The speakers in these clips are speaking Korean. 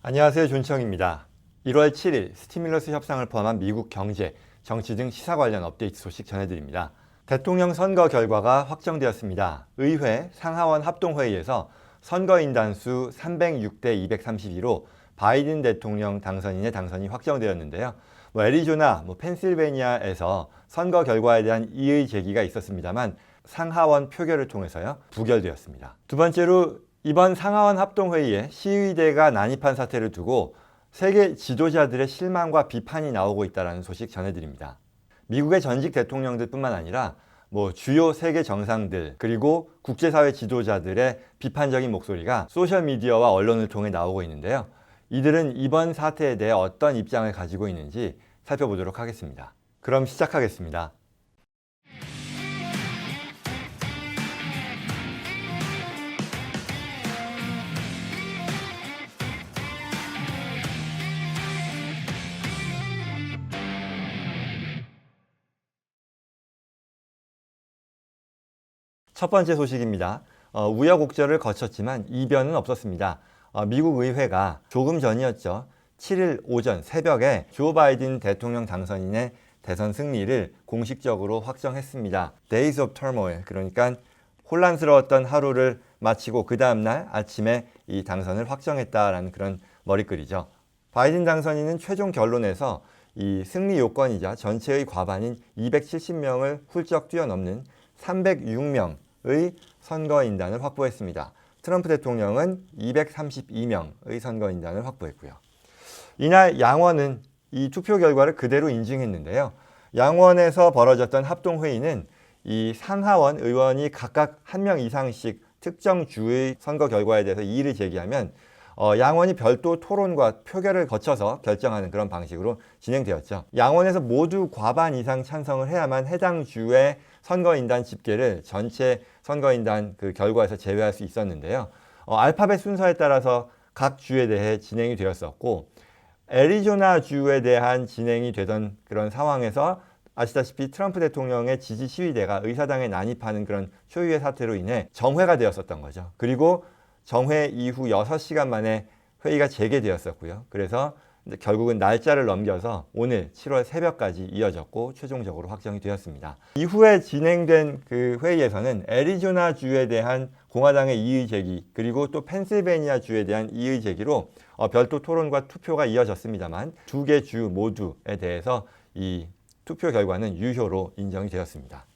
안녕하세요. 존청입니다. 1월 7일 스티뮬러스 협상을 포함한 미국 경제, 정치 등 시사 관련 업데이트 소식 전해드립니다. 대통령 선거 결과가 확정되었습니다. 의회 상하원 합동회의에서 선거인단수 306대 232로 바이든 대통령 당선인의 당선이 확정되었는데요. 뭐 애리조나, 뭐 펜실베니아에서 선거 결과에 대한 이의 제기가 있었습니다만 상하원 표결을 통해서요 부결되었습니다. 두 번째로 이번 상하원 합동회의에 시위대가 난입한 사태를 두고 세계 지도자들의 실망과 비판이 나오고 있다는 소식 전해드립니다. 미국의 전직 대통령들 뿐만 아니라 뭐 주요 세계 정상들 그리고 국제사회 지도자들의 비판적인 목소리가 소셜 미디어와 언론을 통해 나오고 있는데요. 이들은 이번 사태에 대해 어떤 입장을 가지고 있는지 살펴보도록 하겠습니다. 그럼 시작하겠습니다. 첫 번째 소식입니다. 어, 우여곡절을 거쳤지만 이변은 없었습니다. 어, 미국 의회가 조금 전이었죠. 7일 오전 새벽에 조 바이든 대통령 당선인의 대선 승리를 공식적으로 확정했습니다. Days of Turmoil 그러니까 혼란스러웠던 하루를 마치고 그 다음날 아침에 이 당선을 확정했다라는 그런 머리글이죠. 바이든 당선인은 최종 결론에서 이 승리 요건이자 전체의 과반인 270명을 훌쩍 뛰어넘는 306명 의 선거인단을 확보했습니다. 트럼프 대통령은 232명의 선거인단을 확보했고요. 이날 양원은 이 투표 결과를 그대로 인증했는데요. 양원에서 벌어졌던 합동회의는 이 상하원 의원이 각각 한 명 이상씩 특정 주의 선거 결과에 대해서 이의를 제기하면 어, 양원이 별도 토론과 표결을 거쳐서 결정하는 그런 방식으로 진행되었죠. 양원에서 모두 과반 이상 찬성을 해야만 해당 주의 선거인단 집계를 전체 선거인단 그 결과에서 제외할 수 있었는데요. 어, 알파벳 순서에 따라서 각 주에 대해 진행이 되었었고 애리조나 주에 대한 진행이 되던 그런 상황에서 아시다시피 트럼프 대통령의 지지 시위대가 의사당에 난입하는 그런 초유의 사태로 인해 정회가 되었었던 거죠. 그리고 정회 이후 6시간 만에 회의가 재개되었었고요. 그래서 결국은 날짜를 넘겨서 오늘 7월 새벽까지 이어졌고 최종적으로 확정이 되었습니다. 이후에 진행된 그 회의에서는 애리조나 주에 대한 공화당의 이의 제기 그리고 또 펜실베니아 주에 대한 이의 제기로 어, 별도 토론과 투표가 이어졌습니다만 두 개 주 모두에 대해서 이 투표 결과는 유효로 인정이 되었습니다.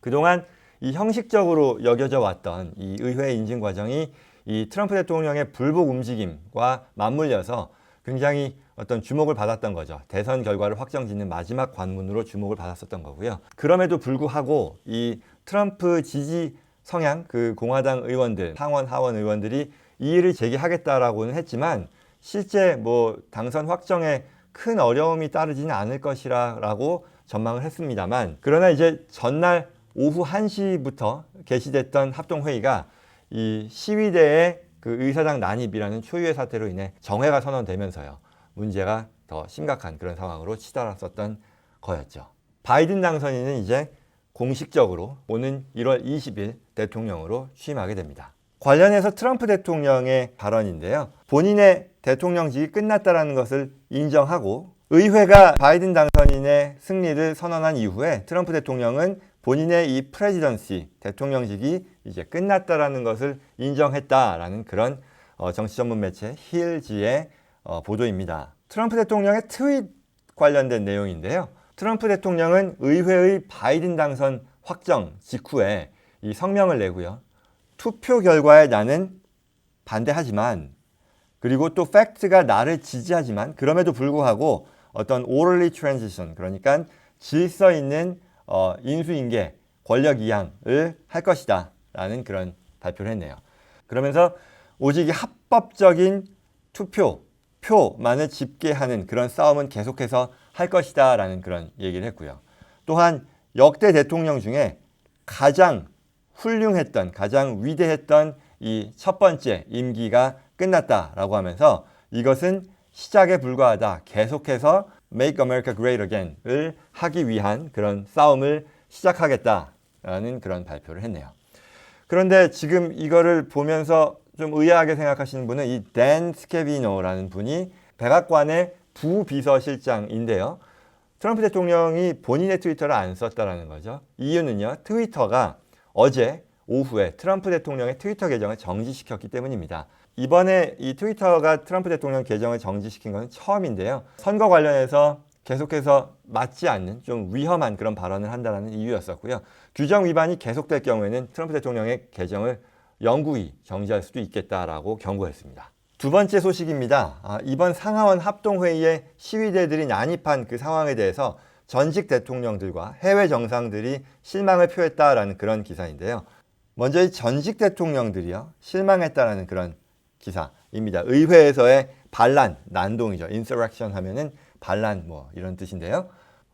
그동안 이 형식적으로 여겨져 왔던 이 의회 인증 과정이 이 트럼프 대통령의 불복 움직임과 맞물려서 굉장히 어떤 주목을 받았던 거죠. 대선 결과를 확정짓는 마지막 관문으로 주목을 받았었던 거고요. 그럼에도 불구하고 이 트럼프 지지 성향 그 공화당 의원들, 상원 하원 의원들이 이의를 제기하겠다라고는 했지만 실제 뭐 당선 확정에 큰 어려움이 따르지는 않을 것이라고 전망을 했습니다만 그러나 이제 전날 오후 1시부터 개시됐던 합동회의가 이 시위대의 그 의사당 난입이라는 초유의 사태로 인해 정회가 선언되면서요. 문제가 더 심각한 그런 상황으로 치달았었던 거였죠. 바이든 당선인은 이제 공식적으로 오는 1월 20일 대통령으로 취임하게 됩니다. 관련해서 트럼프 대통령의 발언인데요. 본인의 대통령직이 끝났다라는 것을 인정하고 의회가 바이든 당선인의 승리를 선언한 이후에 트럼프 대통령은 본인의 이 프레지던시 대통령직이 이제 끝났다라는 것을 인정했다라는 그런 어, 정치 전문 매체 힐지의 어, 보도입니다. 트럼프 대통령의 트윗 관련된 내용인데요. 트럼프 대통령은 의회의 바이든 당선 확정 직후에 이 성명을 내고요. 투표 결과에 나는 반대하지만 그리고 또 팩트가 나를 지지하지만 그럼에도 불구하고 어떤 orderly transition 그러니까 질서 있는 어, 인수인계 권력 이양을 할 것이다 라는 그런 발표를 했네요. 그러면서 오직 이 합법적인 투표 표만을 집계하는 그런 싸움은 계속해서 할 것이다 라는 그런 얘기를 했고요. 또한 역대 대통령 중에 가장 훌륭했던 가장 위대했던 이 첫 번째 임기가 끝났다라고 하면서 이것은 시작에 불과하다. 계속해서 Make America Great Again을 하기 위한 그런 싸움을 시작하겠다라는 그런 발표를 했네요. 그런데 지금 이거를 보면서 좀 의아하게 생각하시는 분은 이 댄 스케비노라는 분이 백악관의 부비서실장인데요. 트럼프 대통령이 본인의 트위터를 안 썼다라는 거죠. 이유는요. 트위터가 어제 오후에 트럼프 대통령의 트위터 계정을 정지시켰기 때문입니다. 이번에 이 트위터가 트럼프 대통령 계정을 정지시킨 것은 처음인데요. 선거 관련해서 계속해서 맞지 않는 좀 위험한 그런 발언을 한다는 이유였었고요. 규정 위반이 계속될 경우에는 트럼프 대통령의 계정을 영구히 정지할 수도 있겠다라고 경고했습니다. 두 번째 소식입니다. 아, 이번 상하원 합동회의에 시위대들이 난입한 그 상황에 대해서 전직 대통령들과 해외 정상들이 실망을 표했다라는 그런 기사인데요. 먼저 이 전직 대통령들이요 실망했다라는 그런 기사입니다. 의회에서의 반란, 난동이죠. insurrection 하면은 반란 뭐 이런 뜻인데요.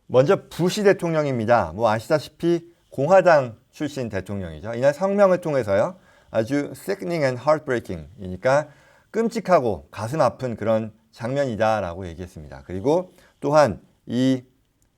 먼저 부시 대통령입니다. 뭐 아시다시피 공화당 출신 대통령이죠. 이날 성명을 통해서요 아주 sickening and heartbreaking이니까 끔찍하고 가슴 아픈 그런 장면이다라고 얘기했습니다. 그리고 또한 이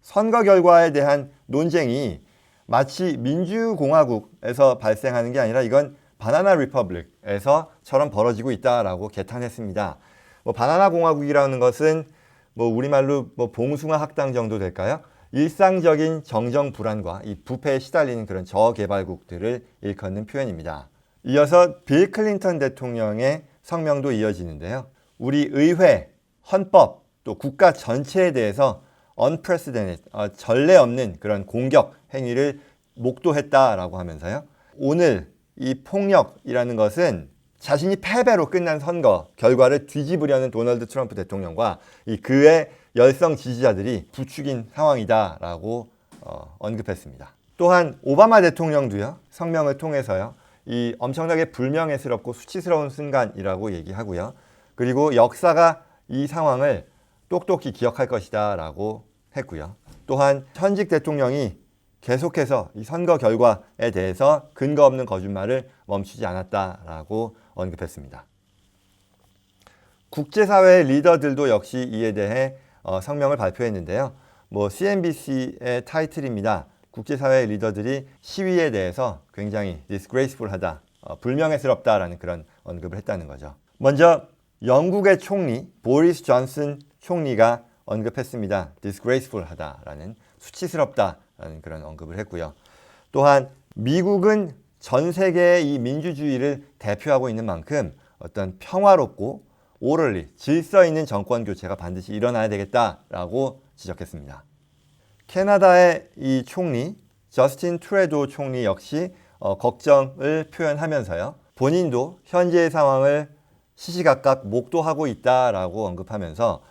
선거 결과에 대한 논쟁이 마치 민주공화국에서 발생하는 게 아니라 이건 바나나 리퍼블릭에서처럼 벌어지고 있다라고 개탄했습니다. 뭐 바나나 공화국이라는 것은 뭐 우리말로 뭐 봉숭아 학당 정도 될까요? 일상적인 정정 불안과 이 부패에 시달리는 그런 저개발국들을 일컫는 표현입니다. 이어서 빌 클린턴 대통령의 성명도 이어지는데요. 우리 의회, 헌법, 또 국가 전체에 대해서 unprecedented, 어, 전례 없는 그런 공격 행위를 목도했다라고 하면서요. 오늘 이 폭력이라는 것은 자신이 패배로 끝난 선거 결과를 뒤집으려는 도널드 트럼프 대통령과 이 그의 열성 지지자들이 부추긴 상황이다라고 어, 언급했습니다. 또한 오바마 대통령도요 성명을 통해서요 이 엄청나게 불명예스럽고 수치스러운 순간이라고 얘기하고요. 그리고 역사가 이 상황을 똑똑히 기억할 것이다라고 했고요. 또한 현직 대통령이 계속해서 이 선거 결과에 대해서 근거 없는 거짓말을 멈추지 않았다라고 언급했습니다. 국제사회의 리더들도 역시 이에 대해 어, 성명을 발표했는데요. 뭐 CNBC의 타이틀입니다. 국제사회의 리더들이 시위에 대해서 굉장히 disgraceful하다, 어, 불명예스럽다라는 그런 언급을 했다는 거죠. 먼저 영국의 총리 보리스 존슨 총리가 언급했습니다. disgraceful하다라는 수치스럽다 그런 언급을 했고요. 또한 미국은 전 세계의 이 민주주의를 대표하고 있는 만큼 어떤 평화롭고 오럴리 질서 있는 정권 교체가 반드시 일어나야 되겠다라고 지적했습니다. 캐나다의 이 총리 저스틴 트레도 총리 역시 어, 걱정을 표현하면서요. 본인도 현재의 상황을 시시각각 목도하고 있다라고 언급하면서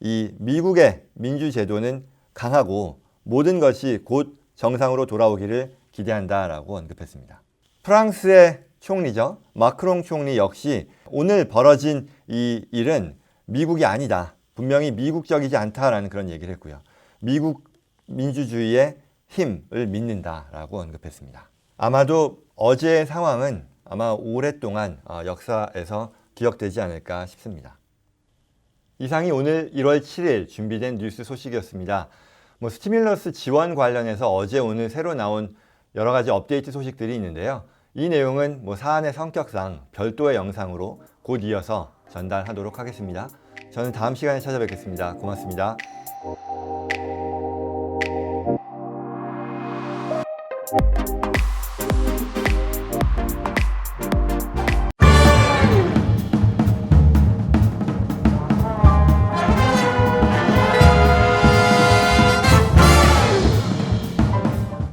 이 미국의 민주 제도는 강하고 모든 것이 곧 정상으로 돌아오기를 기대한다라고 언급했습니다. 프랑스의 총리죠. 마크롱 총리 역시 오늘 벌어진 이 일은 미국이 아니다. 분명히 미국적이지 않다라는 그런 얘기를 했고요. 미국 민주주의의 힘을 믿는다라고 언급했습니다. 아마도 어제의 상황은 아마 오랫동안 어, 역사에서 기억되지 않을까 싶습니다. 이상이 오늘 1월 7일 준비된 뉴스 소식이었습니다. 뭐 스티뮬러스 지원 관련해서 어제 오늘 새로 나온 여러 가지 업데이트 소식들이 있는데요. 이 내용은 뭐 사안의 성격상 별도의 영상으로 곧 이어서 전달하도록 하겠습니다. 저는 다음 시간에 찾아뵙겠습니다. 고맙습니다.